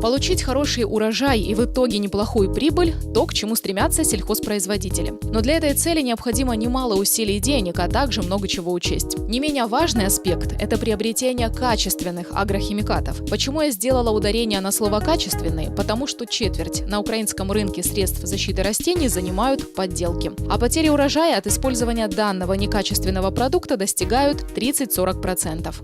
Получить хороший урожай и в итоге неплохую прибыль – то, к чему стремятся сельхозпроизводители. Но для этой цели необходимо немало усилий и денег, а также много чего учесть. Не менее важный аспект – это приобретение качественных агрохимикатов. Почему я сделала ударение на слово «качественные»? Потому что четверть на украинском рынке средств защиты растений занимают подделки. А потери урожая от использования данного некачественного продукта достигают 30-40%.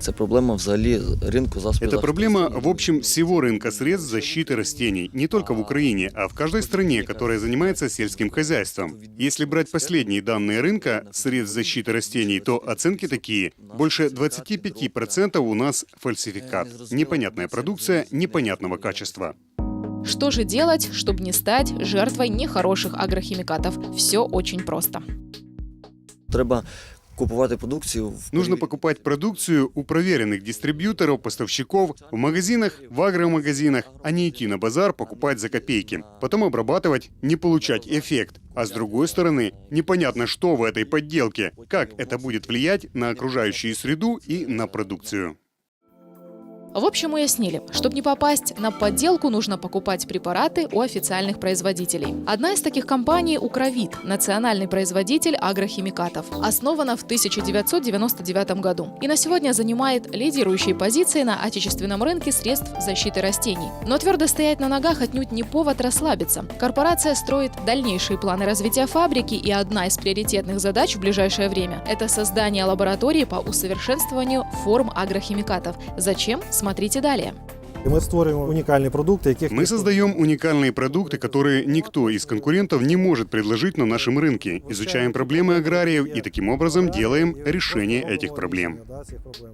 Це проблема взагалі ринку засобів. Это проблема, в общем, всего рынка средств защиты растений, не только в Украине, а в каждой стране, которая занимается сельским хозяйством. Если брать последние данные рынка средств защиты растений, то оценки такие. Больше 25% у нас фальсификат. Непонятная продукция непонятного качества. Что же делать, чтобы не стать жертвой нехороших агрохимикатов? Все очень просто. Треба купувати продукцію в Нужно покупать продукцию у проверенных дистрибьюторов, поставщиков, в магазинах, в агромагазинах, а не идти на базар покупать за копейки. Потом обрабатывать, не получать эффект. А с другой стороны, непонятно, что в этой подделке, как это будет влиять на окружающую среду и на продукцию. В общем, уяснили, чтобы не попасть на подделку, нужно покупать препараты у официальных производителей. Одна из таких компаний – Укровит, национальный производитель агрохимикатов. Основана в 1999 году и на сегодня занимает лидирующие позиции на отечественном рынке средств защиты растений. Но твердо стоять на ногах отнюдь не повод расслабиться. Корпорация строит дальнейшие планы развития фабрики, и одна из приоритетных задач в ближайшее время – это создание лаборатории по усовершенствованию форм агрохимикатов. Зачем? Смотрите далее. І Ми створюємо унікальні продукти, яких Мы создаем уникальные продукты, которые никто из конкурентов не может предложить на нашем рынке. Изучаем проблемы аграриев и таким образом делаем решение этих проблем. Да, цих проблем.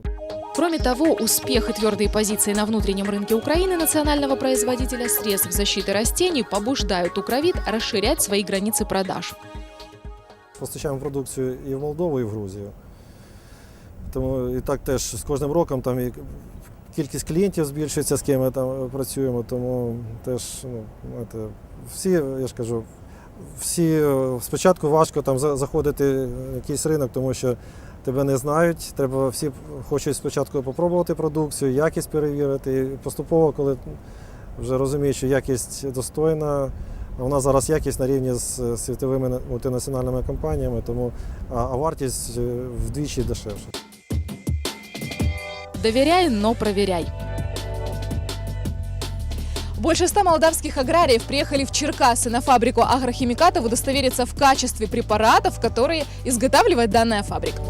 Кроме того, успех и твердые позиции на внутреннем рынке Украины национального производителя средств защиты растений побуждают Укровит расширять свои границы продаж. Постачаємо продукцію і в Молдову, і в Грузію. Тому і так теж з кожним роком там і кількість клієнтів збільшується, з ким ми там працюємо. Тому теж ну, знаєте, всі, я ж кажу, всі е, спочатку важко там заходити в якийсь ринок, тому що тебе не знають. Треба всі хочуть спочатку попробувати продукцію, якість перевірити. І поступово, коли вже розуміють, що якість достойна. А у нас зараз якість на рівні з е, світовими мультинаціональними компаніями, тому а, а вартість е, вдвічі дешевша. Доверяй, но проверяй. Больше ста молдавских аграриев приехали в Черкасы на фабрику агрохимикатов удостовериться в качестве препаратов, которые изготавливает данная фабрика.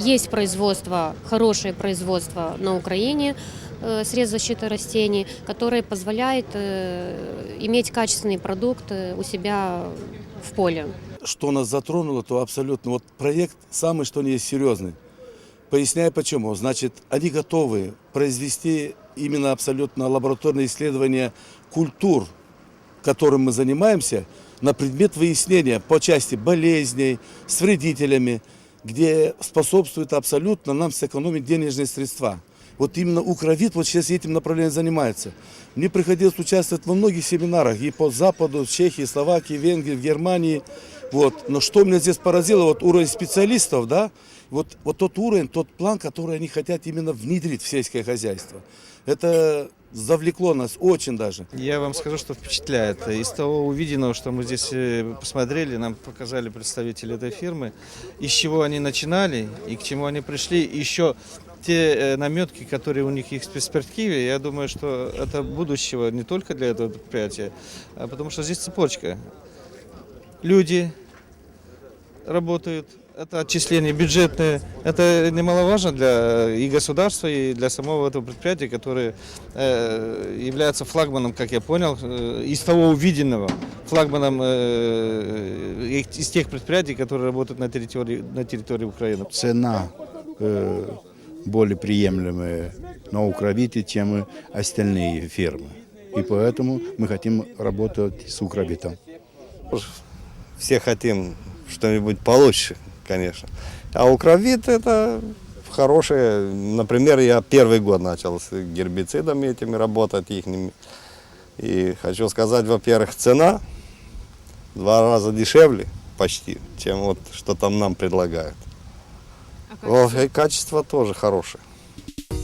Есть производство, хорошее производство на Украине э, средств защиты растений, которое позволяет э, иметь качественный продукт э, у себя в поле. что нас затронуло, то абсолютно. Вот проект самый, что ни есть, серьезный. Поясняю почему. Значит, они готовы произвести именно абсолютно лабораторные исследования культур, которым мы занимаемся, на предмет выяснения по части болезней, с вредителями, где способствует абсолютно нам сэкономить денежные средства. Вот именно Укровит вот сейчас этим направлением занимается. Мне приходилось участвовать во многих семинарах и по Западу, в Чехии, Словакии, Венгрии, в Германии. Вот. Но что меня здесь поразило, вот уровень специалистов, да, вот, вот тот уровень, тот план, который они хотят именно внедрить в сельское хозяйство. Это завлекло нас очень даже. Я вам скажу, что впечатляет. Из того увиденного, что мы здесь э, посмотрели, нам показали представители этой фирмы, из чего они начинали и к чему они пришли. Еще те э, наметки, которые у них есть в перспективе, я думаю, что это будущего не только для этого предприятия, а потому что здесь цепочка. Люди работают, это отчисления бюджетные, это немаловажно для и государства, и для самого этого предприятия, которое э, является флагманом, как я понял, э, из того увиденного, флагманом э, их- из тех предприятий, которые работают на территории, на территории Украины. цена э, более приемлемая на Укровите, чем остальные фирмы. И поэтому мы хотим работать с Укровитом. все хотим что-нибудь получше, конечно. А укровит это хорошие. Например, я первый год начал с гербицидами этими работать ихними. И хочу сказать, во-первых, цена в два раза дешевле почти, чем вот что там нам предлагают. Во- и качество тоже хорошее.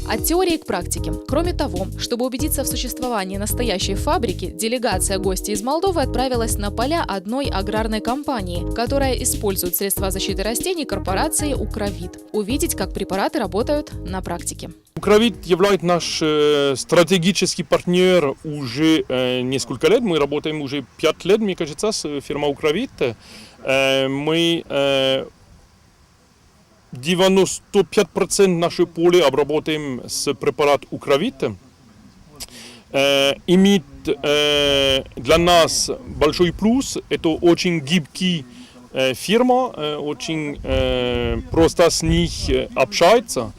От теории к практике. Кроме того, чтобы убедиться в существовании настоящей фабрики, делегация гостей из Молдовы отправилась на поля одной аграрной компании, которая использует средства защиты растений корпорации «Укровит». Увидеть, как препараты работают на практике. Укровит является наш э, стратегический партнер уже э, несколько лет. Мы работаем уже пять лет, мне кажется, с фирмой Укровит. Э, мы э, 95% нашего поля обработаем с препаратом Укровит. Э, имеет э, для нас большой плюс. Это очень гибкий э, фирма, э, очень э, просто с них э, общается.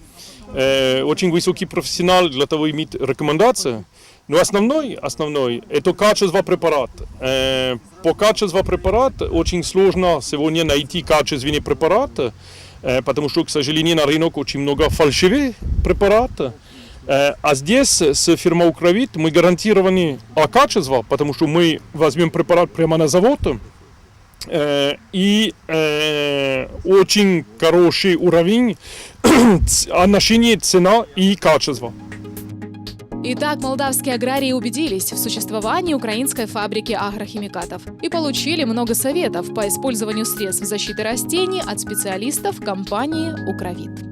Э, очень высокий профессионал для того иметь рекомендации. Но основной, основной это качество препарата. Э, по качеству препарата очень сложно сегодня найти качественный препарат, потому что, к сожалению, на рынок очень много фальшивых препаратов. Э, А здесь с фирмой Укровит мы гарантированы о качестве, потому что мы возьмем препарат прямо на завод, э, и э, очень хороший уровень отношения цена и качество. Итак, молдавские аграрии убедились в существовании украинской фабрики агрохимикатов и получили много советов по использованию средств защиты растений от специалистов компании «Укровит».